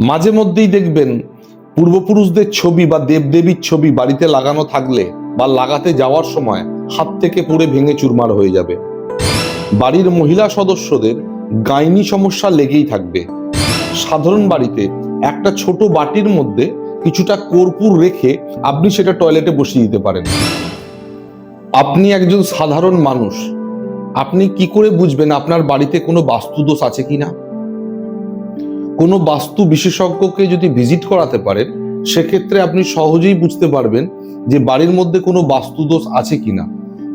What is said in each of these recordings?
মাঝে মধ্যেই দেখবেন পূর্বপুরুষদের ছবি বা দেবদেবীর ছবি বাড়িতে লাগানো থাকলে বা লাগাতে যাওয়ার সময় হাত থেকে পড়ে ভেঙে চুরমার হয়ে যাবে। বাড়ির মহিলা সদস্যদের গাইনি সমস্যা লেগেই থাকবে। সাধারণ বাড়িতে একটা ছোট বাটির মধ্যে কিছুটা কর্পূর রেখে আপনি সেটা টয়লেটে বসিয়ে দিতে পারেন। আপনি একজন সাধারণ মানুষ। আপনি কি করে বুঝবেন আপনার বাড়িতে কোনো বাস্তুদোষ আছে কিনা? কোনো বাস্তু বিশেষজ্ঞকে যদি ভিজিট করাতে পারেন, সেক্ষেত্রে আপনি সহজেই বুঝতে পারবেন যে বাড়ির মধ্যে কোনো বাস্তুদোষ আছে কিনা।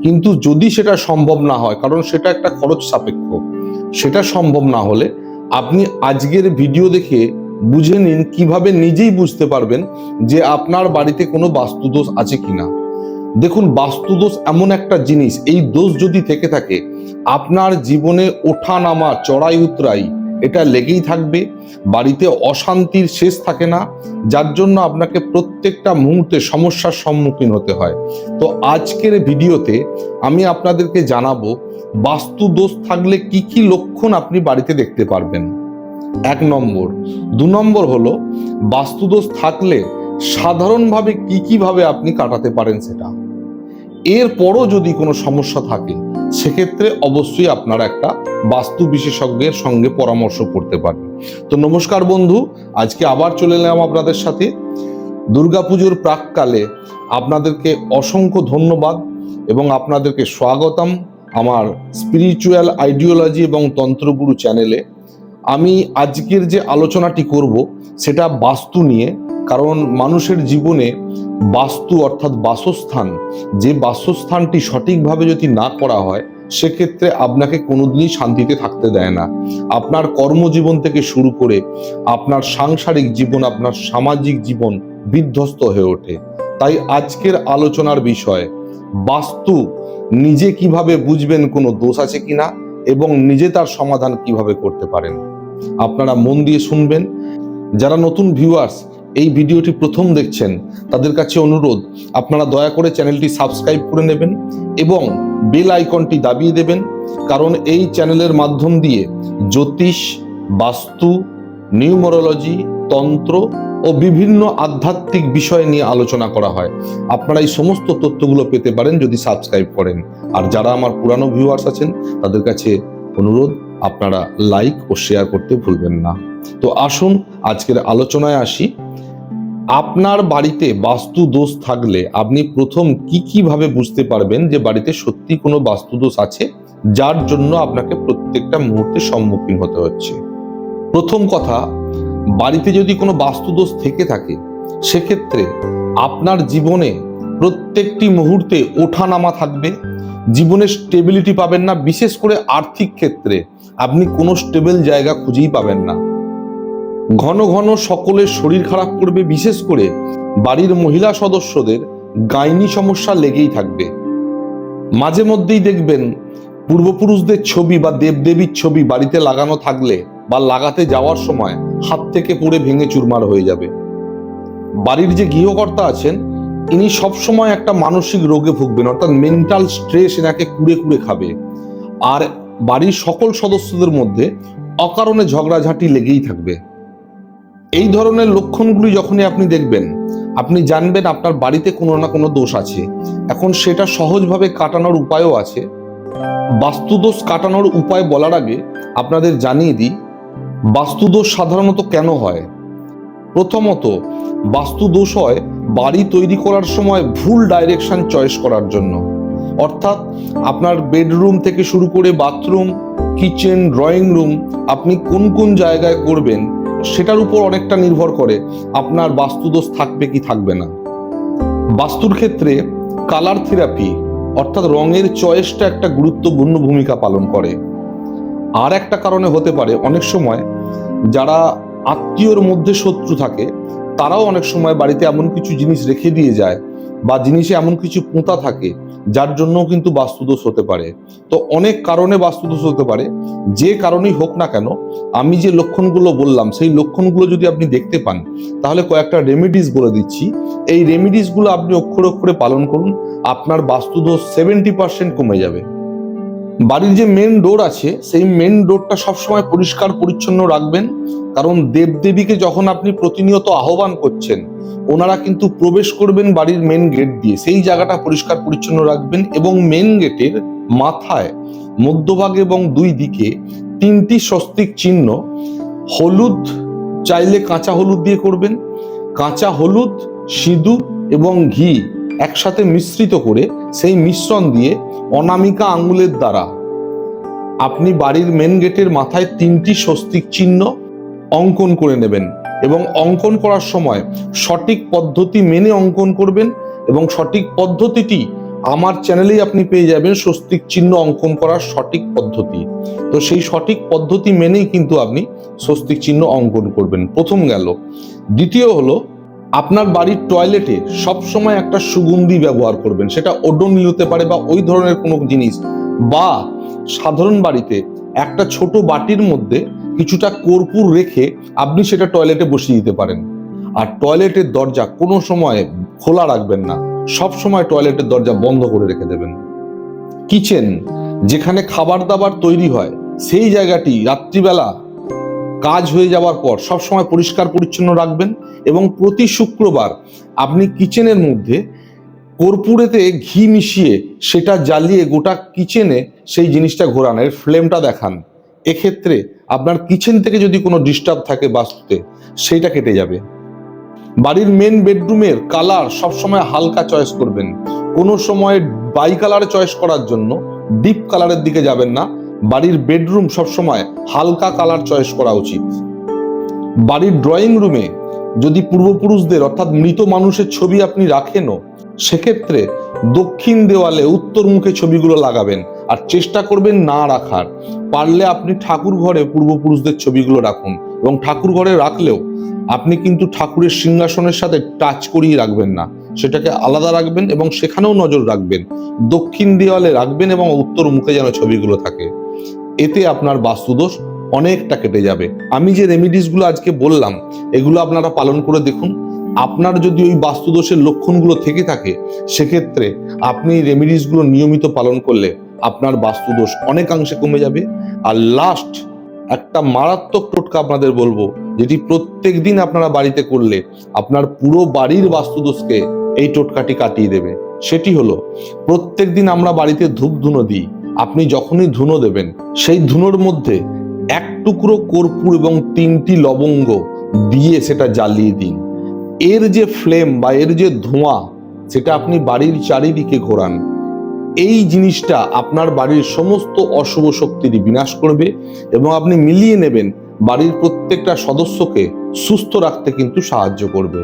কিন্তু যদি সেটা সম্ভব না হয়, কারণ সেটা একটা খরচ সাপেক্ষ, সেটা সম্ভব না হলে আপনি আজকের ভিডিও দেখে বুঝে নিন, কীভাবে নিজেই বুঝতে পারবেন যে আপনার বাড়িতে কোনো বাস্তুদোষ আছে কিনা। দেখুন বাস্তুদোষ এমন একটা জিনিস, এই দোষ যদি থেকে থাকে, আপনার জীবনে ওঠা নামা চড়াই উতরাই এটা লেগেই থাকবে, বাড়িতে অশান্তির শেষ থাকে না, যার জন্য আপনাকে প্রত্যেকটা মুহূর্তে সমস্যার সম্মুখীন হতে হয়। তো আজকের ভিডিওতে আমি আপনাদেরকে জানাব বাস্তু দোষ থাকলে কি কি লক্ষণ আপনি বাড়িতে দেখতে পারবেন। এক নম্বর, দু নম্বর হলো, বাস্তুদোষ থাকলে সাধারণভাবে কি কীভাবে আপনি কাটাতে পারেন সেটা। এরপরও যদি কোনো সমস্যা থাকে সেক্ষেত্রে অবশ্যই আপনারা একটা বাস্তু বিশেষজ্ঞের সঙ্গে পরামর্শ করতে পারেন তো নমস্কার বন্ধু, আজকে আবার চলে এলাম আপনাদের সাথে। দুর্গাপুজোর প্রাককালে আপনাদেরকে অসংখ্য ধন্যবাদ এবং আপনাদেরকে স্বাগতম আমার স্পিরিচুয়াল আইডিওলজি এবং তন্ত্রগুরু চ্যানেলে আমি আজকের যে আলোচনাটি করব, সেটা বাস্তু নিয়ে কারণ মানুষের জীবনে বাস্তু অর্থাৎ বাসস্থান, যে বাসস্থানটি সঠিকভাবে যদি না করা হয়, সেক্ষেত্রে আপনাকে কোনোদিনই শান্তিতে থাকতে দেয় না। আপনার কর্মজীবন থেকে শুরু করে আপনার সাংসারিক জীবন, আপনার সামাজিক জীবন বিধ্বস্ত হয়ে ওঠে। তাই আজকের আলোচনার বিষয়, বাস্তু নিজে কীভাবে বুঝবেন কোনো দোষ আছে কিনা এবং নিজে তার সমাধান কীভাবে করতে পারেন? আপনারা মন দিয়ে শুনবেন। যারা নতুন ভিউয়ার্স এই ভিডিওটি প্রথম দেখছেন, তাদের কাছে অনুরোধ, আপনারা দয়া করে চ্যানেলটি সাবস্ক্রাইব করে নেবেন এবং বেল আইকনটি দাবিয়ে দেবেন, কারণ এই চ্যানেলের মাধ্যম দিয়ে জ্যোতিষ, বাস্তু, নিউমোরোলজি, তন্ত্র ও বিভিন্ন আধ্যাত্মিক বিষয় নিয়ে আলোচনা করা হয়। আপনারা এই সমস্ত তথ্যগুলো পেতে পারেন যদি সাবস্ক্রাইব করেন। আর যারা আমার পুরানো ভিউয়ার্স আছেন, তাদের কাছে অনুরোধ, আপনারা লাইক ও শেয়ার করতে ভুলবেন না। তো আসুন, আজকের আলোচনায় আসি। আপনার বাড়িতে বাস্তু দোষ থাকলে আপনি প্রথম কি কীভাবে বুঝতে পারবেন যে বাড়িতে সত্যি কোনো বাস্তু দোষ আছে? যার জন্য আপনাকে প্রত্যেকটা মুহূর্তে সম্মুখীন হতে হচ্ছে। প্রথম কথা, বাড়িতে যদি কোনো বাস্তু দোষ থেকে থাকে, সেক্ষেত্রে আপনার জীবনে প্রত্যেকটি মুহূর্তে ওঠানামা থাকবে। জীবনে স্টেবিলিটি পাবেন না। বিশেষ করে আর্থিক ক্ষেত্রে আপনি কোনো স্টেবল জায়গা খুঁজেই পাবেন না। ঘন ঘন সকলের শরীর খারাপ করবে, বিশেষ করে বাড়ির মহিলা সদস্যদের গাইনি সমস্যা লেগেই থাকবে। মাঝে মধ্যেই দেখবেন পূর্বপুরুষদের ছবি বা দেবদেবীর ছবি বাড়িতে লাগানো থাকলে বা লাগাতে যাওয়ার সময় হাত থেকে পড়ে ভেঙে চুরমার হয়ে যাবে। বাড়ির যে গৃহকর্তা আছেন, ইনি সবসময় একটা মানসিক রোগে ভুগবেন, অর্থাৎ মেন্টাল স্ট্রেস এনাকে কুড়ে কুড়ে খাবে। আর বাড়ির সকল সদস্যদের মধ্যে অকারণে ঝগড়াঝাঁটি লেগেই থাকবে। এই ধরনের লক্ষণগুলি যখনই আপনি দেখবেন, আপনি জানবেন আপনার বাড়িতে কোনো না কোনো দোষ আছে। এখন সেটা সহজভাবে কাটানোর উপায়ও আছে। বাস্তুদোষ কাটানোর উপায় বলার আগে আপনাদের জানিয়ে দিই, বাস্তুদোষ সাধারণত কেন হয়? প্রথমত, বাস্তুদোষ হয় বাড়ি তৈরি করার সময় ভুল ডাইরেকশন চয়েস করার জন্য। অর্থাৎ আপনার বেডরুম থেকে শুরু করে বাথরুম কিচেন ড্রয়িং রুম আপনি কোন কোন জায়গায় করবেন সেটার উপর অনেকটা নির্ভর করে আপনার বাস্তুদোষ থাকবে কি থাকবে না। বাস্তুর ক্ষেত্রে কালার থেরাপি অর্থাৎ রঙের চয়েসটা একটা গুরুত্বপূর্ণ ভূমিকা পালন করে। আর একটা কারণে হতে পারে, অনেক সময় যারা আত্মীয়র মধ্যে শত্রু থাকে, তারাও অনেক সময় বাড়িতে এমন কিছু জিনিস রেখে দিয়ে যায় বা জিনিসে এমন কিছু পোঁতা থাকে, যার জন্য কিন্তু বাস্তুদোষ হতে পারে। তো অনেক কারণে বাস্তুদোষ হতে পারে। যে কারণেই হোক না কেন, আমি যে লক্ষণগুলো বললাম, সেই লক্ষণগুলো যদি আপনি দেখতে পান, তাহলে কয়েকটা রেমিডিস বলে দিচ্ছি। এই রেমিডিসগুলো আপনি অক্ষরে অক্ষরে পালন করুন, আপনার বাস্তুদোষ সেভেন্টি পার্সেন্ট কমে যাবে। বাড়ির যে মেন ডোর আছে, সেই মেন ডোরটা সবসময় পরিষ্কার, পরিচ্ছন্ন রাখবেন। কারণ দেবদেবীকে যখন আপনি প্রতিনিয়ত আহ্বান করছেন, ওনারা কিন্তু প্রবেশ করবেন বাড়ির মেন গেট দিয়ে। সেই জায়গাটা পরিষ্কার, পরিচ্ছন্ন রাখবেন এবং মেন গেটের মাথায়, মধ্যভাগ এবং দুই দিকে তিনটি স্বস্তিক চিহ্ন, হলুদ চাইলে কাঁচা হলুদ দিয়ে করবেন, কাঁচা হলুদ, সিঁদুর এবং ঘি একসাথে মিশ্রিত করে সেই মিশ্রণ দিয়ে অনামিকা আঙ্গুলের দ্বারা। আপনি বাড়ির মেন গেটের মাথায় তিনটি স্বস্তিক চিহ্ন অঙ্কন করে নেবেন এবং অঙ্কন করার সময় সঠিক পদ্ধতি মেনে অঙ্কন করবেন এবং সঠিক পদ্ধতিটি আমার চ্যানেলেই আপনি পেয়ে যাবেন স্বস্তিক চিহ্ন অঙ্কন করার সঠিক পদ্ধতি। তো সেই সঠিক পদ্ধতি মেনেই কিন্তু আপনি স্বস্তিক চিহ্ন অঙ্কন করবেন। প্রথম গেল। দ্বিতীয় হলো আপনার বাড়ির টয়লেটে সবসময় একটা সুগন্ধি ব্যবহার করবেন। সেটা ওডোনিল হতে পারে বা ওই ধরনের কোনো জিনিস। বা সাধারণ বাড়িতে একটা ছোট বাটির মধ্যে কিছুটা কর্পূর রেখে আপনি সেটা টয়লেটে বসিয়ে দিতে পারেন। আর টয়লেটের দরজা কোনো সময় খোলা রাখবেন না। সব সময় টয়লেটের দরজা বন্ধ করে রেখে দেবেন। কিচেন যেখানে খাবার দাবার তৈরি হয়, সেই জায়গাটি রাত্রিবেলা কাজ হয়ে যাওয়ার পর সব সময় পরিষ্কার পরিচ্ছন্ন রাখবেন এবং প্রতি শুক্রবার আপনি কিচেনের মধ্যে কর্পূরেতে ঘি মিশিয়ে সেটা জ্বালিয়ে গোটা কিচেনে সেই জিনিসটা ঘোরান, এর ফ্লেমটা দেখান। এক্ষেত্রে আপনার কিচেন থেকে যদি কোনো ডিস্টার্ব থাকে বাস্তুতে, সেইটা কেটে যাবে। বাড়ির মেন বেডরুমের কালার সবসময় হালকা চয়েস করবেন। কোনো সময় বাই কালার চয়েস করার জন্য ডিপ কালারের দিকে যাবেন না। বাড়ির বেডরুম সবসময় হালকা কালার চয়েস করা উচিত। বাড়ির ড্রয়িং রুমে যদি পূর্বপুরুষদের অর্থাৎ মৃত মানুষের ছবি আপনি রাখেনও, সেক্ষেত্রে দক্ষিণ দেওয়ালে উত্তর মুখে ছবিগুলো লাগাবেন আর চেষ্টা করবেন না রাখার। পারলে আপনি ঠাকুর ঘরে পূর্বপুরুষদের ছবিগুলো রাখুন এবং ঠাকুর ঘরে রাখলেও আপনি কিন্তু ঠাকুরের সিংহাসনের সাথে টাচ করিয়ে রাখবেন না। সেটাকে আলাদা রাখবেন এবং সেখানেও নজর রাখবেন। দক্ষিণ দেওয়ালে রাখবেন এবং উত্তর মুখে যেন ছবিগুলো থাকে। এতে আপনার বাস্তুদোষ অনেকটা কেটে যাবে। আমি যে রেমিডিসগুলো আজকে বললাম, এগুলো আপনারা পালন করে দেখুন। আপনার যদি ওই বাস্তুদোষের লক্ষণগুলো থেকে থাকে, সেক্ষেত্রে আপনি রেমিডিসগুলো নিয়মিত পালন করলে আপনার বাস্তুদোষ অনেকাংশে কমে যাবে। আর লাস্ট একটা মারাত্মক টোটকা আপনাদের বলব, যেটি প্রত্যেক দিন আপনারা বাড়িতে করলে আপনার পুরো বাড়ির বাস্তুদোষকে এই টোটকাটি কাটিয়ে দেবে। সেটি হলো প্রত্যেক দিন আমরা বাড়িতে ধূপ ধুনো দিই। আপনি যখনই ধুনো দেবেন, সেই ধুনোর মধ্যে এক টুকরো কর্পূর এবং তিনটি লবঙ্গ দিয়ে সেটা জ্বালিয়ে দিন। এর যে ফ্লেম বা এর যে ধোঁয়া, সেটা আপনি বাড়ির চারিদিকে ঘোরান। এই জিনিসটা আপনার বাড়ির সমস্ত অশুভ শক্তির বিনাশ করবে এবং আপনি মিলিয়ে নেবেন, বাড়ির প্রত্যেকটা সদস্যকে সুস্থ রাখতে কিন্তু সাহায্য করবে।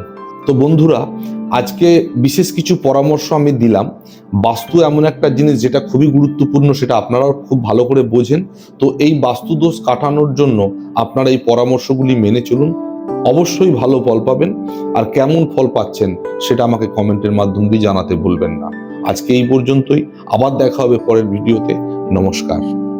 তো বন্ধুরা, আজকে বিশেষ কিছু পরামর্শ আমি দিলাম। বাস্তু এমন একটা জিনিস যেটা খুবই গুরুত্বপূর্ণ, সেটা আপনারাও খুব ভালো করে বোঝেন। তো এই বাস্তুদোষ কাটানোর জন্য আপনারা এই পরামর্শগুলি মেনে চলুন। অবশ্যই ভালো ফল পাবেন। আর কেমন ফল পাচ্ছেন, সেটা আমাকে কমেন্টের মাধ্যম দিয়ে জানাতে ভুলবেন না। আজকে এই পর্যন্তই। আবার দেখা হবে পরের ভিডিওতে। নমস্কার।